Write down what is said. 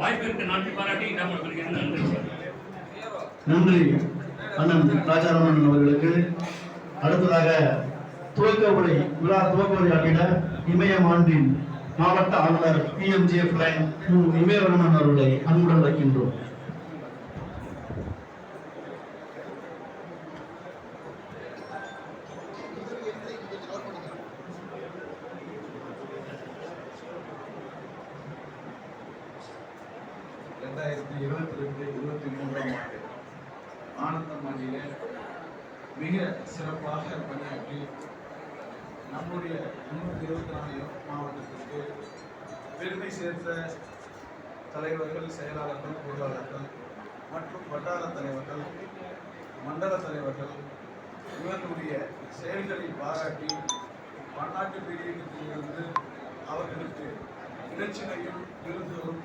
வாய்ப்பிற்கு நன்றி பாராட்டி இடம் நன்றி. அண்ணன் ராஜாராமன் அவர்களுக்கு அடுத்ததாக துவக்க உரை விழா துவக்க உரையாற்றிட இமயம் ஆண்டின் மாவட்ட ஆளுநர் பி எம் ஜே பிளைன் இமயவர்மன் அவர்களை அன்புடன் வைக்கின்றோம். ரெண்டாயிரத்தி இருபத்தி ரெண்டு இருபத்தி மூன்றாம் ஆண்டு ஆனந்தமணியிலே மிக சிறப்பாக பணியாற்றி நம்முடைய முன்னூற்றி இருபத்தி நாலு மாவட்டத்திற்கு பெருமை சேர்த்த தலைவர்கள் செயலாளர்கள் பொருளாளர்கள் மற்றும் வட்டார தலைவர்கள் மண்டல தலைவர்கள் இவர்களுடைய செயல்களை பாராட்டி பன்னாட்டு பிரிவினத்திலிருந்து அவர்களுக்கு இலச்சினையும் விருதுகளும்